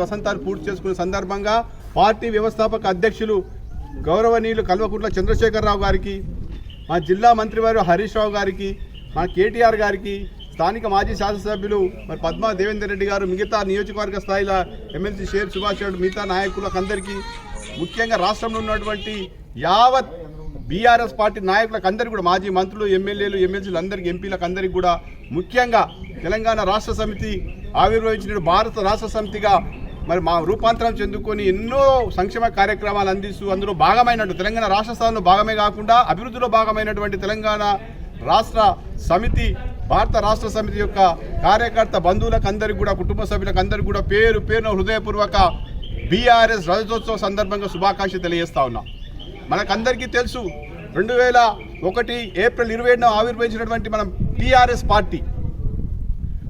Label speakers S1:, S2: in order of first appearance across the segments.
S1: వసంతాలు పూర్తి చేసుకున్న సందర్భంగా పార్టీ వ్యవస్థాపక అధ్యక్షులు గౌరవనీయులు కల్వకుంట్ల చంద్రశేఖరరావు గారికి మా జిల్లా మంత్రివారు హరీష్ రావు గారికి మా కేటీఆర్ గారికి స్థానిక మాజీ శాసనసభ్యులు మరి పద్మా దేవేందర్ రెడ్డి గారు మిగతా నియోజకవర్గ స్థాయిలో ఎమ్మెల్సీ షేర్ సుభాష్ రెడ్డి మిగతా నాయకులకు అందరికీ ముఖ్యంగా రాష్ట్రంలో ఉన్నటువంటి యావత్ బీఆర్ఎస్ పార్టీ నాయకులకు అందరికీ కూడా మాజీ మంత్రులు ఎమ్మెల్యేలు ఎమ్మెల్సీలు అందరికీ ఎంపీలకు అందరికీ కూడా ముఖ్యంగా తెలంగాణ రాష్ట్ర సమితి ఆవిర్భవించిన భారత రాష్ట్ర సమితిగా మరి మా రూపాంతరం చెందుకొని ఎన్నో సంక్షేమ కార్యక్రమాలు అందిస్తూ అందులో భాగమైనట్టు తెలంగాణ రాష్ట్ర స్థానంలో భాగమే కాకుండా అభివృద్ధిలో భాగమైనటువంటి తెలంగాణ రాష్ట్ర సమితి భారత రాష్ట్ర సమితి యొక్క కార్యకర్త బంధువులకు అందరికీ కూడా కుటుంబ సభ్యులకు అందరికీ కూడా పేరు పేరున హృదయపూర్వక బీఆర్ఎస్ రజతోత్సవ సందర్భంగా శుభాకాంక్షలు తెలియజేస్తా ఉన్నాం. మనకందరికీ తెలుసు రెండు వేల ఒకటి ఏప్రిల్ ఇరవై ఏడున ఆవిర్భవించినటువంటి మనం టీఆర్ఎస్ పార్టీ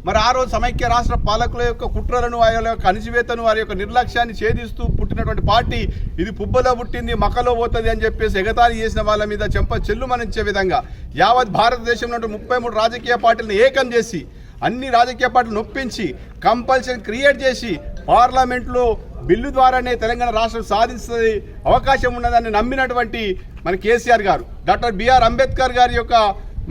S1: మరి ఆ రోజు సమైక్య రాష్ట్ర పాలకుల యొక్క కుట్రలను వారి యొక్క అణిచివేతను వారి యొక్క నిర్లక్ష్యాన్ని ఛేదిస్తూ పుట్టినటువంటి పార్టీ ఇది పుబ్బలో పుట్టింది మకలో పోతుంది అని చెప్పేసి ఎగతాళి చేసిన వాళ్ళ మీద చెంప చెల్లుమనించే విధంగా యావత్ భారతదేశంలో ముప్పై మూడు రాజకీయ పార్టీలను ఏకం చేసి అన్ని రాజకీయ పార్టీలు నొప్పించి కంపల్సరీ క్రియేట్ చేసి పార్లమెంట్లో బిల్లు ద్వారానే తెలంగాణ రాష్ట్రం సాధిస్తుంది అవకాశం ఉన్నదని నమ్మినటువంటి మన కేసీఆర్ గారు. డాక్టర్ బిఆర్ అంబేద్కర్ గారి యొక్క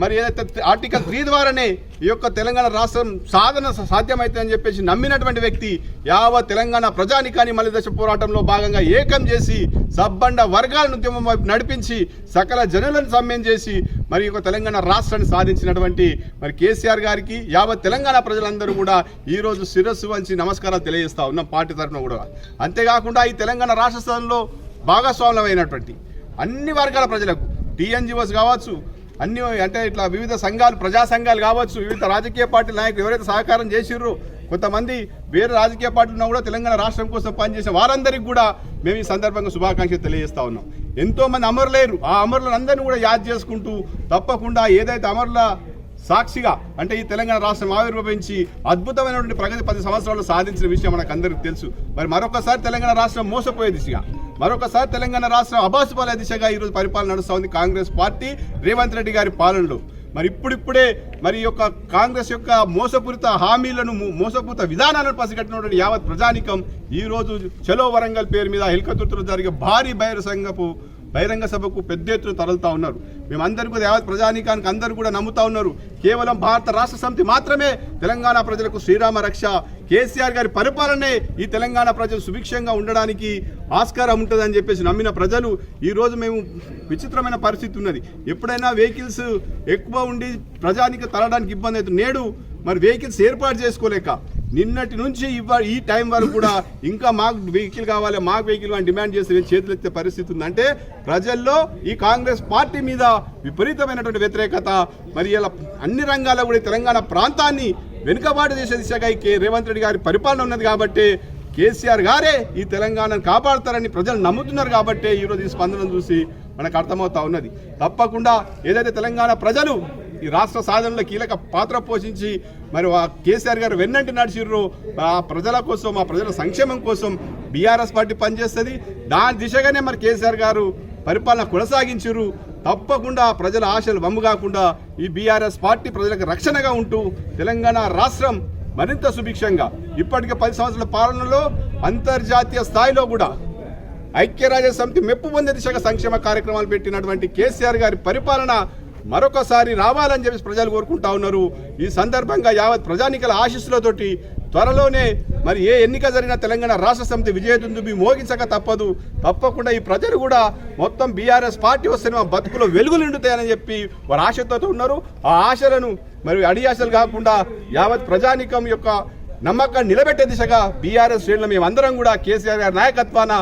S1: మరి ఏదైతే ఆర్టికల్ త్రీ ద్వారానే ఈ యొక్క తెలంగాణ రాష్ట్రం సాధన సాధ్యమవుతుందని చెప్పేసి నమ్మినటువంటి వ్యక్తి యావ తెలంగాణ ప్రజానికాని మలిదశ పోరాటంలో భాగంగా ఏకం చేసి సబ్బండ వర్గాలను ఉద్యమం వైపు నడిపించి సకల జనులను సమ్మెం చేసి మరి యొక్క తెలంగాణ రాష్ట్రాన్ని సాధించినటువంటి మరి కేసీఆర్ గారికి యావత్ తెలంగాణ ప్రజలందరూ కూడా ఈ రోజు శిరస్సు వంచి నమస్కారాలు తెలియజేస్తా ఉన్నాం పార్టీ తరఫున కూడా. అంతేకాకుండా ఈ తెలంగాణ రాష్ట్ర స్థానంలో భాగస్వాములమైనటువంటి అన్ని వర్గాల ప్రజలకు టీఎన్జిఓస్ కావచ్చు అన్ని అంటే ఇట్లా వివిధ సంఘాలు ప్రజా సంఘాలు కావచ్చు వివిధ రాజకీయ పార్టీల నాయకులు ఎవరైతే సహకారం చేసిర్రో కొంతమంది వేరే రాజకీయ పార్టీలు ఉన్నా కూడా తెలంగాణ రాష్ట్రం కోసం పనిచేసిన వారందరికీ కూడా మేము ఈ సందర్భంగా శుభాకాంక్షలు తెలియజేస్తా ఉన్నాం. ఎంతోమంది అమరులేరు. ఆ అమరులందరినీ కూడా యాద్ చేసుకుంటూ తప్పకుండా ఏదైతే అమరుల సాక్షిగా అంటే ఈ తెలంగాణ రాష్ట్రం ఆవిర్భవించి అద్భుతమైనటువంటి ప్రగతి పది సంవత్సరాలు సాధించిన విషయం మనకు అందరికీ తెలుసు. మరి మరొకసారి తెలంగాణ రాష్ట్రం మోసపోయే దిశగా మరొకసారి తెలంగాణ రాష్ట్రం అబాసుపాలే దిశగా ఈరోజు పరిపాలన నడుస్తూ ఉంది కాంగ్రెస్ పార్టీ రేవంత్ రెడ్డి గారి పాలనలో. మరి ఇప్పుడిప్పుడే మరి యొక్క కాంగ్రెస్ యొక్క మోసపూరిత హామీలను మోసపూరిత విధానాలను పసిగట్టినటువంటి యావత్ ప్రజానికం ఈ రోజు చలో వరంగల్ పేరు మీద హెలికాప్టర్లో జరిగే భారీ బహిరంగపు బహిరంగ సభకు పెద్ద ఎత్తున తరలుతా ఉన్నారు. మేమందరూ కూడా యావత్ ప్రజానీకానికి అందరూ కూడా నమ్ముతా ఉన్నారు. కేవలం భారత రాష్ట్ర సమితి మాత్రమే తెలంగాణ ప్రజలకు శ్రీరామ రక్ష కేసీఆర్ గారి పరిపాలనే ఈ తెలంగాణ ప్రజలు సుభిక్షంగా ఉండడానికి ఆస్కారం ఉంటుందని చెప్పేసి నమ్మిన ప్రజలు ఈరోజు మేము విచిత్రమైన పరిస్థితి ఉన్నది. ఎప్పుడైనా వెహికల్స్ ఎక్కువ ఉండి ప్రజానికి తరడానికి ఇబ్బంది అవుతుంది. నేడు మరి వెహికల్స్ ఏర్పాటు చేసుకోలేక నిన్నటి నుంచి ఇవ్వ ఈ టైం వరకు కూడా ఇంకా మాకు వెహికల్ కావాలి మాకు వెహికల్ అని డిమాండ్ చేసి నేను చేతులు ఎత్తే పరిస్థితి ఉంది. అంటే ప్రజల్లో ఈ కాంగ్రెస్ పార్టీ మీద విపరీతమైనటువంటి వ్యతిరేకత మరి ఇలా అన్ని రంగాల్లో కూడా తెలంగాణ ప్రాంతాన్ని వెనుకబాటు చేసే దిశగా ఈ కే రేవంత్ రెడ్డి గారి పరిపాలన ఉన్నది కాబట్టి కేసీఆర్ గారే ఈ తెలంగాణను కాపాడతారని ప్రజలు నమ్ముతున్నారు కాబట్టి ఈరోజు ఈ స్పందన చూసి మనకు అర్థమవుతా ఉన్నది. తప్పకుండా ఏదైతే తెలంగాణ ప్రజలు ఈ రాష్ట్ర సాధనలో కీలక పాత్ర పోషించి మరి ఆ కేసీఆర్ గారు వెన్నంటి నడిచిర్రు. ఆ ప్రజల కోసం ఆ ప్రజల సంక్షేమం కోసం బీఆర్ఎస్ పార్టీ పనిచేస్తుంది. దాని దిశగానే మరి కేసీఆర్ గారు పరిపాలన కొనసాగించారు తప్పకుండా ప్రజల ఆశలు వమ్ము కాకుండా ఈ బీఆర్ఎస్ పార్టీ ప్రజలకు రక్షణగా ఉంటూ తెలంగాణ రాష్ట్రం మరింత సుభిక్షంగా ఇప్పటికే పది సంవత్సరాల పాలనలో అంతర్జాతీయ స్థాయిలో కూడా ఐక్యరాజ్య సమితి మెప్పు పొందే దిశగా సంక్షేమ కార్యక్రమాలు పెట్టినటువంటి కేసీఆర్ గారి పరిపాలన మరొకసారి రావాలని చెప్పేసి ప్రజలు కోరుకుంటా ఉన్నారు. ఈ సందర్భంగా యావత్ ప్రజానికల ఆశీస్సులతోటి త్వరలోనే మరి ఏ ఎన్నిక జరిగినా తెలంగాణ రాష్ట్ర సమితి విజయదుందుబి మోగించక తప్పదు. తప్పకుండా ఈ ప్రజలు కూడా మొత్తం బీఆర్ఎస్ పార్టీ వస్తే మా బతుకులో వెలుగులు నిండుతాయని చెప్పి వారు ఆశతో ఉన్నారు. ఆ ఆశలను మరి అడి ఆశలు కాకుండా యావత్ ప్రజానికం యొక్క నమ్మకాన్ని నిలబెట్టే దిశగా బీఆర్ఎస్ శ్రేణులు మేమందరం కూడా కేసీఆర్ గారి నాయకత్వాన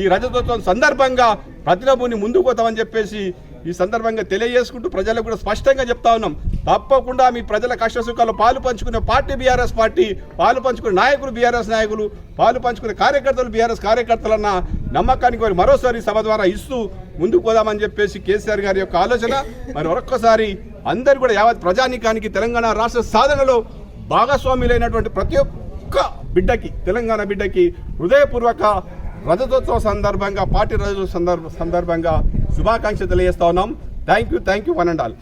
S1: ఈ రజతోత్సవం సందర్భంగా ప్రతిభూని ముందుకు పోతామని చెప్పేసి ఈ సందర్భంగా తెలియజేసుకుంటూ ప్రజలకు కూడా స్పష్టంగా చెప్తా ఉన్నాం. తప్పకుండా మీ ప్రజల కష్ట సుఖాలు పాలు పంచుకునే పార్టీ బీఆర్ఎస్ పార్టీ పాలు పంచుకునే నాయకులు బీఆర్ఎస్ నాయకులు పాలు పంచుకునే కార్యకర్తలు బీఆర్ఎస్ కార్యకర్తలన్న నమ్మకానికి వారు మరోసారి సభ ద్వారా ఇస్తూ ముందుకు పోదామని చెప్పేసి కేసీఆర్ గారి యొక్క ఆలోచన. మరి మరొక్కసారి అందరు కూడా యావత్ ప్రజానీకానికి తెలంగాణ రాష్ట్ర సాధనలో భాగస్వాములైనటువంటి ప్రతి ఒక్క బిడ్డకి తెలంగాణ బిడ్డకి హృదయపూర్వక రజతోత్సవ సందర్భంగా పార్టీ రజతోత్సవ సందర్భ సందర్భంగా శుభాకాంక్షలు తెలియజేస్తా ఉన్నాం. Thank you thank you one and all